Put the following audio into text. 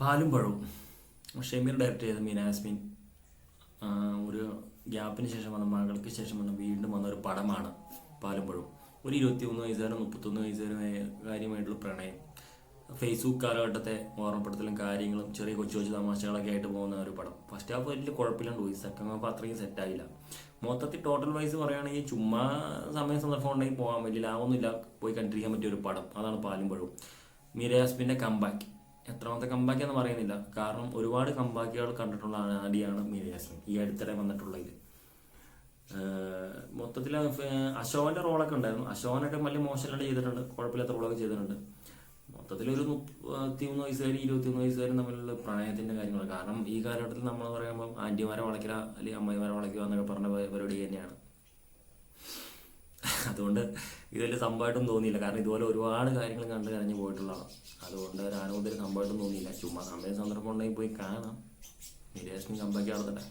പാലും പഴവും. ഷമീർ ഡയറക്റ്റ് ചെയ്ത മീനാസ്മിൻ ഒരു ഗ്യാപ്പിന് ശേഷം വന്ന മകൾക്ക് ശേഷം വന്ന വീണ്ടും വന്ന ഒരു പടമാണ് പാലും പഴവും. ഒരു ഇരുപത്തി മൂന്ന് വയസ്സുകാരൻ മുപ്പത്തൊന്ന് വയസ്സുകാരുമായ കാര്യമായിട്ടുള്ള പ്രണയം. ഫേസ്ബുക്ക് കാലഘട്ടത്തെ ഓർമ്മപ്പെടുത്തലും കാര്യങ്ങളും ചെറിയ കൊച്ചു കൊച്ചു തമാശകളൊക്കെ ആയിട്ട് പോകുന്ന ഒരു പടം. ഫസ്റ്റ് ഹാഫ് വലിയ കുഴപ്പമില്ലാണ്ട് പോയി. സെക്കൻഡ് ഹാഫ് അത്രയും സെറ്റായില്ല മൊത്തത്തിൽ ടോട്ടൽ വൈസ് പറയുകയാണെങ്കിൽ ചുമ്മാ സമയ സന്ദർഭം ഉണ്ടെങ്കിൽ പോകാൻ വലിയ ലാഭമൊന്നുമില്ല. പോയി കണ്ടിരിക്കാൻ പറ്റിയ ഒരു പടം. അതാണ് പാലും പഴവും. മീരാസ്മിന്റെ കമ്പാക്ക് എത്രാമത്തെ കമ്പാക്ക് എന്ന് പറയുന്നില്ല. കാരണം ഒരുപാട് കമ്പാക്കികൾ കണ്ടിട്ടുള്ള ആടിയാണ് മീര യാസ്മിൻ ഈ അടുത്തിടെ വന്നിട്ടുള്ളതിൽ മൊത്തത്തിൽ അശോകന്റെ റോളൊക്കെ ഉണ്ടായിരുന്നു. അശോകനൊക്കെ വലിയ മോശമല്ലാണ്ട് ചെയ്തിട്ടുണ്ട്. കുഴപ്പമില്ലാത്ത റോളൊക്കെ ചെയ്തിട്ടുണ്ട്. മൊത്തത്തിൽ ഒരു മുപ്പത്തിമൂന്ന് വയസ്സുകാരി ഇരുപത്തിമൂന്ന് വയസ്സുകാരും തമ്മിലുള്ള പ്രണയത്തിന്റെ കാര്യങ്ങൾ കാരണം ഈ കാലഘട്ടത്തിൽ നമ്മൾ പറയുമ്പോൾ ആന്റിമാരെ വളയ്ക്കുക അല്ലെങ്കിൽ അമ്മമാരെ വളയ്ക്കുക എന്നൊക്കെ പറഞ്ഞ പരിപാടി തന്നെയാണ്. അതുകൊണ്ട് ഇതിൽ സംഭവമായിട്ടും തോന്നിയില്ല. കാരണം ഇതുപോലെ ഒരുപാട് കാര്യങ്ങൾ കണ്ട് കരഞ്ഞു പോയിട്ടുള്ളതാണ്. അതുകൊണ്ട് ഒരു ആനന്ദത്തിൽ സംഭവമായിട്ടും തോന്നിയില്ല. ചുമ്മാ സമയം സന്ദർഭം ഉണ്ടെങ്കിൽ പോയി കാണാം. നിരേഷൻ കമ്പാക്കി നടത്തട്ടെ